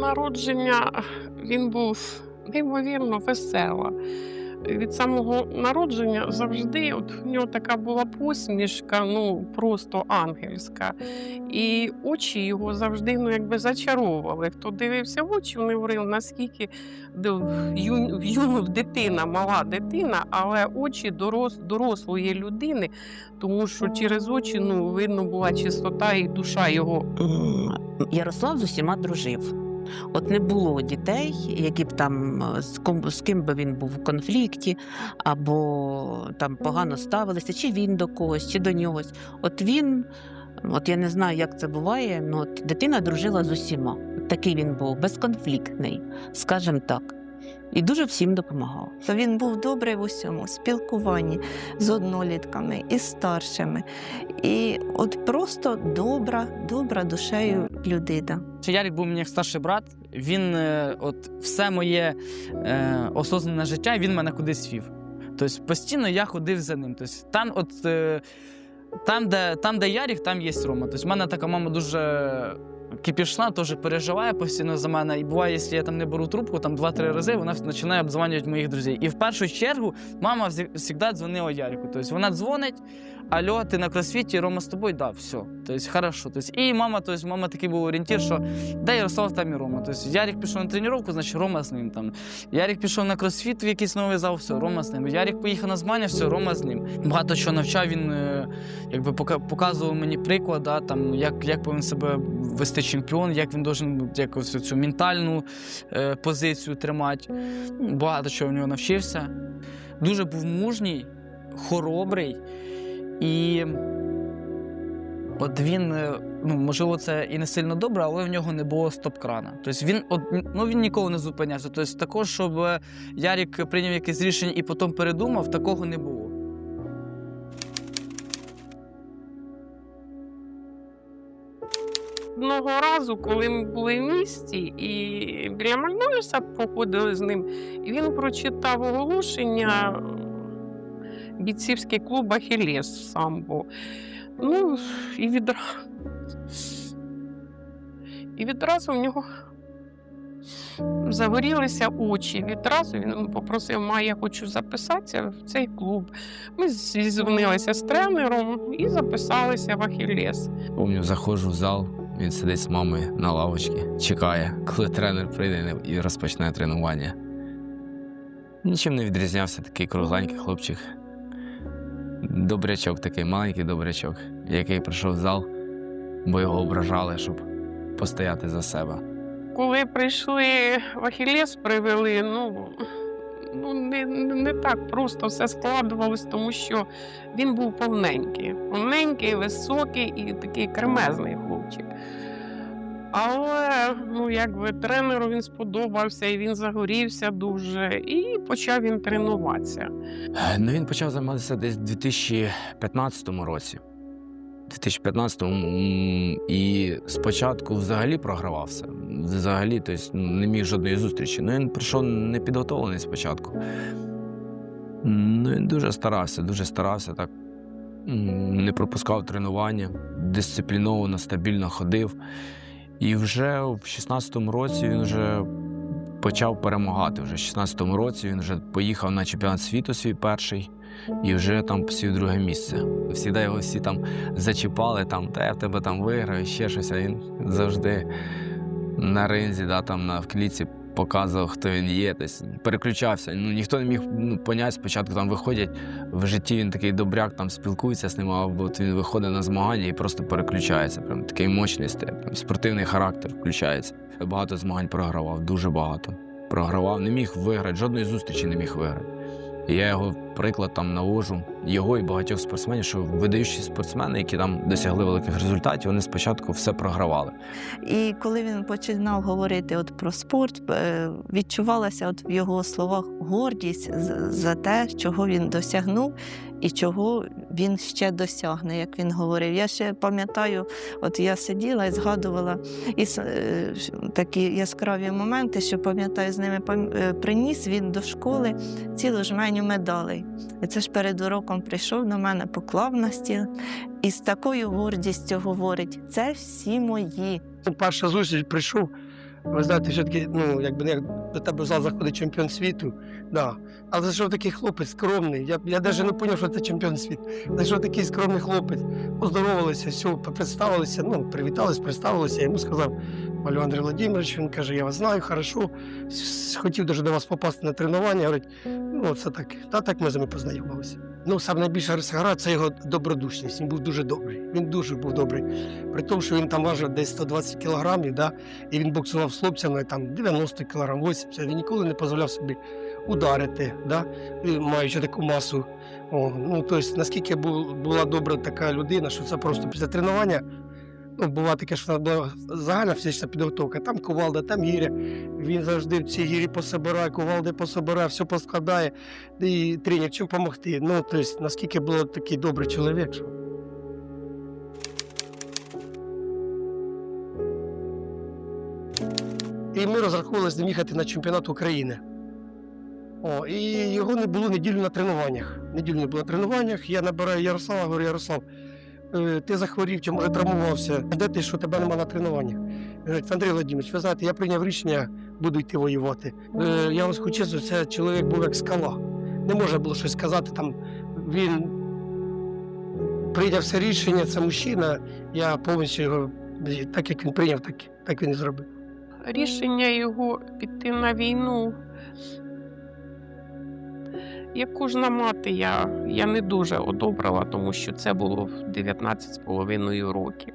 народження він був неймовірно весела. Від самого народження завжди от в нього така була посмішка, ну просто ангельська. І очі його завжди ну, якби зачаровували. Хто дивився в очі, вони говорили, наскільки юну дитина, мала дитина, але очі дорос, дорослої людини, тому що через очі ну, видно була чистота і душа його Ярослав з усіма дружив. От не було дітей, які б там е, з ким, з ким би він був в конфлікті, або там погано ставилися, чи він до когось, чи до нього. От він, от я не знаю, як це буває, але от дитина дружила з усіма. Такий він був, безконфліктний, скажімо так. І дуже всім допомагав. То він був добрий в усьому спілкуванні з однолітками і старшими. І от просто добра, добра душею людина. Ярик був мені як старший брат. Він е, от все моє е, осознане життя він мене кудись вів. Тобто постійно я ходив за ним. Тобто, там, от, е, там, де, там, де Ярик, там є Рома. Тобто, в мене така мама дуже кипішна, теж переживає постійно за мене. І буває, якщо я там не беру трубку, там два-три рази вона починає обзванювати моїх друзів. І в першу чергу мама завжди дзвонила Ярику. Тобто вона дзвонить. Алло, ти на кросфіті, Рома з тобою? Да, все. Тобто, хорошо. Тобто, і мама, тобто, мама такий був орієнтір, що де Ярослав, там і Рома.Тобто, Ярик пішов на тренування, значить Рома з ним. Там. Ярик пішов на кросфіт в якийсь новий зал, все, Рома з ним. Ярик поїхав на змагання, все, Рома з ним. Багато чого навчав, він е, якби показував мені приклад, да, там, як, як повинен себе вести чемпіон, як він должен якось цю ментальну е, позицію тримати. Багато чого в нього навчився. Дуже був мужній, хоробрий. І от він, е, ну, можливо, це і не сильно добре, але в нього не було стоп-крана. Тобто він, от, ну, він ніколи не зупинявся. Тобто також, щоб е, Ярік прийняв якесь рішення і потім передумав, такого не було. Одного разу, коли ми були в місті, і біля Макдональдса походили з ним, і він прочитав оголошення бійцівський клуб Ахілес в самбо. Ну, і відразу, і відразу в нього загорілися очі. Відразу він попросив, ма, я хочу записатися в цей клуб. Ми зізвонилися з тренером і записалися в Ахілес. Помню, заходжу в зал, він сидить з мамою на лавочці, чекає, коли тренер прийде і розпочне тренування. Нічим не відрізнявся такий кругленький хлопчик. Добрячок такий, маленький добрячок, який прийшов в зал, бо його ображали, щоб постояти за себе. Коли прийшли в Ахілес, привели, ну, ну не, не так просто все складувалось, тому що він був повненький. Повненький, високий і такий кремезний хлопчик. Але ну, якби тренеру він сподобався і він загорівся дуже, і почав він тренуватися. Ну, він почав займатися десь у 2015 році. У 2015 м, і спочатку взагалі програвався. Взагалі, тобто не міг жодної зустрічі. Ну, він прийшов непідготовлений спочатку. Ну, він дуже старався, дуже старався так. Не пропускав тренування, дисципліновано, стабільно ходив. І вже в 16-му році він вже почав перемагати. Вже в 16-му році він вже поїхав на чемпіонат світу свій перший і вже там посів друге місце. Всіда його всі там зачіпали, там, та я в тебе там виграю, ще щось. А він завжди на ринзі, да, там на в кліці показував, хто він є. десь переключався. Ну, ніхто не міг ну, поняти, спочатку там виходять. В житті він такий добряк, там спілкується з ним, а от він виходить на змагання і просто переключається. Прям такий мощний степ, спортивний характер включається. Багато змагань програвав, дуже багато. Програвав, не міг виграти, жодної зустрічі не міг виграти. Я його приклад там навожу, його і багатьох спортсменів, що видаючі спортсмени, які там досягли великих результатів, вони спочатку все програвали. І коли він починав говорити от про спорт, е, відчувалася от в його словах гордість за те, чого він досягнув і чого він ще досягне, як він говорив. Я ще пам'ятаю, от я сиділа і згадувала і е, такі яскраві моменти, що пам'ятаю, з ними е, приніс він до школи цілу жменю медалей. І це ж перед уроком прийшов до мене, поклав на стіл і з такою гордістю говорить: це всі мої. Перша зустріч прийшов, Ви знаєте, все-таки, ну, якби як до тебе зал заходить чемпіон світу, да. Але зайшов такий хлопець скромний. Я, я навіть не зрозумів, що це чемпіон світу. Зайшов такий скромний хлопець, поздоровалися, все, представилися, ну, привітались, представилися. Я йому сказав, Малю Андрій Володимирович, він каже, я вас знаю, хорошо. Хотів дуже до вас попасти на тренування. Говорить, ну, це так. Та так ми з ними познайомилися. Ну, саме найбільша риса це його добродушність. Він був дуже добрий. Він дуже був добрий. При тому, що він там важив десь 120 кілограмів, да? і він боксував з хлопцями там 90 кілограм, 80. Він ніколи не дозволяв собі ударити, да? маючи таку масу. О, ну, тобто, наскільки була добра така людина, що це просто після тренування. Ну, буває таке, що була загальна фізична підготовка, там кувалда, там гіря. Він завжди в цій гірі пособирає, кувалди пособирає, все поскладає, і тренер чим допомогти. Ну, тобто, наскільки був такий добрий чоловік. Що... І ми розраховували з їхати на чемпіонат України. О, і його не було неділю на тренуваннях. Неділю не було на тренуваннях. Я набираю Ярослава, говорю, Ярослав, е, ти захворів чи може травмувався? Де ти, що тебе нема на тренуваннях? Говорить, Андрій Володимирович, ви знаєте, я прийняв рішення, буду йти воювати. Е, я вам скажу чесно, це чоловік був як скала. Не можна було щось сказати. Там він прийняв це рішення, це мужчина. Я повністю його так як він прийняв, так, так він і зробив. Рішення його піти на війну. Як кожна мати, я, я не дуже одобрила, тому що це було 19 з половиною років.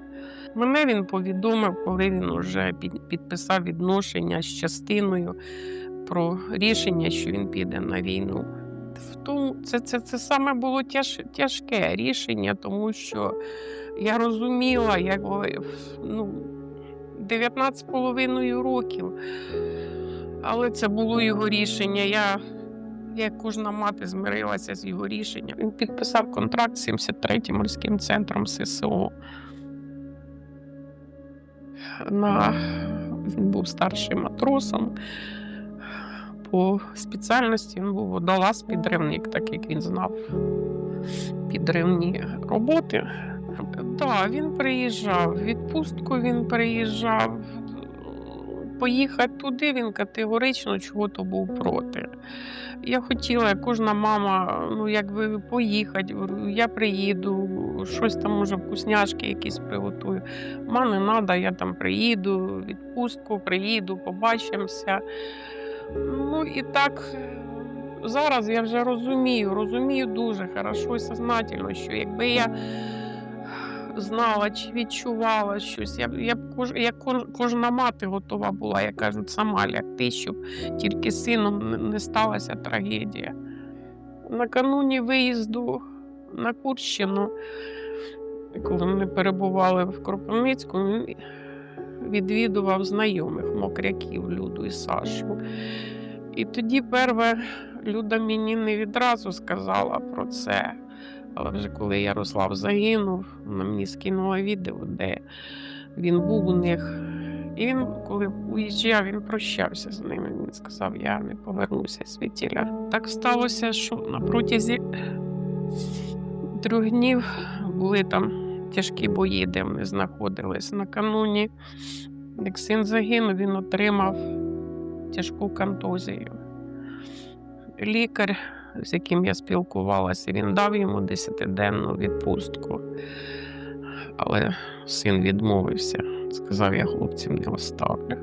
Мене він повідомив, коли він вже підписав відношення з частиною про рішення, що він піде на війну. Це, це, це саме було тяж, тяжке рішення, тому що я розуміла, як ну, 19 з половиною років. Але це було його рішення. Я, як кожна мати, змирилася з його рішенням. Він підписав контракт з 73-м морським центром ССО. На... Він був старшим матросом. По спеціальності він був водолаз, підривник, так як він знав підривні роботи. Так, він приїжджав, в відпустку він приїжджав. Поїхати туди він категорично чого то був проти. Я хотіла, кожна мама, ну якби поїхати, я приїду, щось там може вкусняшки якісь приготую. Ма, не треба, я там приїду, відпустку приїду, побачимося. Ну і так зараз я вже розумію, розумію дуже хорошо і сознательно, що якби я знала чи відчувала щось. Я, я б кож, кож- кожна мати готова була, як кажуть, сама лягти, щоб тільки сином не- не сталася трагедія. Накануні виїзду на Курщину, коли ми перебували в Кропивницьку, він відвідував знайомих мокряків Люду і Сашу. І тоді перше Люда мені не відразу сказала про це. Але вже коли Ярослав загинув, вона мені скинула відео, де він був у них. І він, коли уїжджав, він прощався з ними. Він сказав: Я не повернуся світіля. Так сталося, що на протязі трьох днів були там тяжкі бої, де вони знаходились. Накануні, як син загинув, він отримав тяжку контузію. Лікар з яким я спілкувалася, він дав йому 10-денну відпустку. Але син відмовився, сказав, я хлопців не оставлю.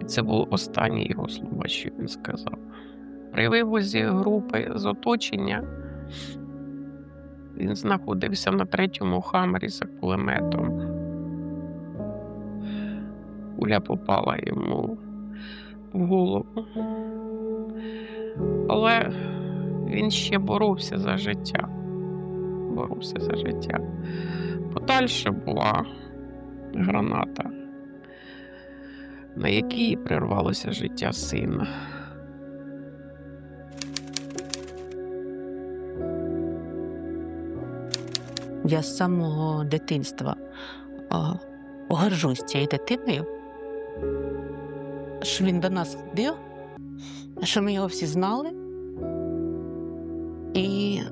І це було останнє його слова, що він сказав. При вивозі групи з оточення він знаходився на третьому хамері за кулеметом. Куля попала йому в голову. Але він ще боровся за життя. Боровся за життя. Подальше була граната, на якій прервалося життя сина. Я з самого дитинства горжусь цією дитиною, що він до нас ходив, що ми його всі знали. І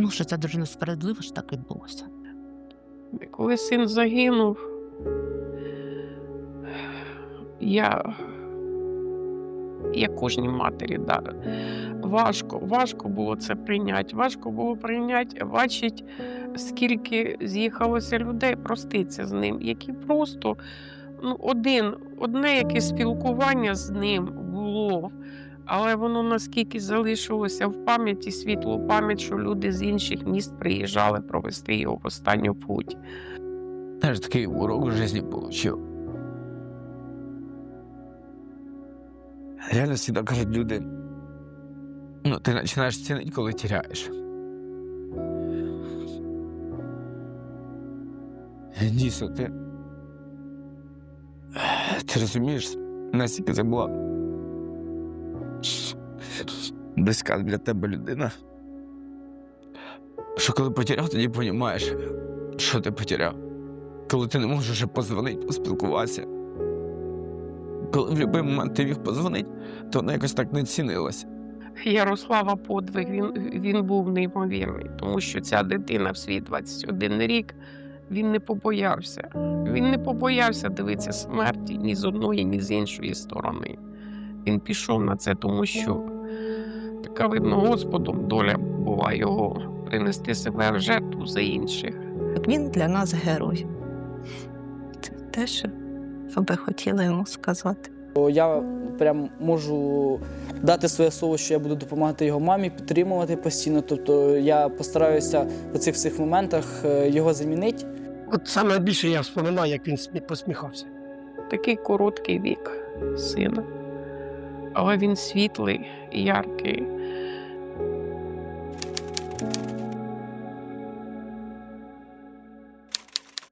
ну, що це дуже несправедливо, що так відбулося. Коли син загинув, я, як кожній матері, да, важко, важко було це прийняти. Важко було прийняти, бачить, скільки з'їхалося людей проститься з ним, які просто ну, один, одне якесь спілкування з ним було. Але воно наскільки залишилося в пам'яті, світлу пам'ять, що люди з інших міст приїжджали провести його в останню путь. Знаєш, такий урок в житті отримав. Реально завжди кажуть люди. Ну, ти починаєш цінити, коли тіряєш. Дійсно, ти. Ти розумієш, наскільки це була близька для тебе людина. Що коли потеряв, тоді розумієш, що ти потеряв. Коли ти не можеш вже позвонити, поспілкуватися. Коли в будь-який момент ти міг позвонити, то воно якось так не цінилося. Ярослава подвиг він, він був неймовірний, тому що ця дитина в свій 21 рік він не побоявся. Він не побоявся дивитися смерті ні з одної, ні з іншої сторони. Він пішов на це, тому що така видно Господом доля була його принести себе в жертву за інших. Він для нас герой. Це те, що би хотіла йому сказати. Бо Я прям можу дати своє слово, що я буду допомагати його мамі, підтримувати постійно. Тобто я постараюся в цих всіх моментах е, його замінити. От саме більше я вспоминаю, як він посміхався. Такий короткий вік сина, але він світлий, і яркий.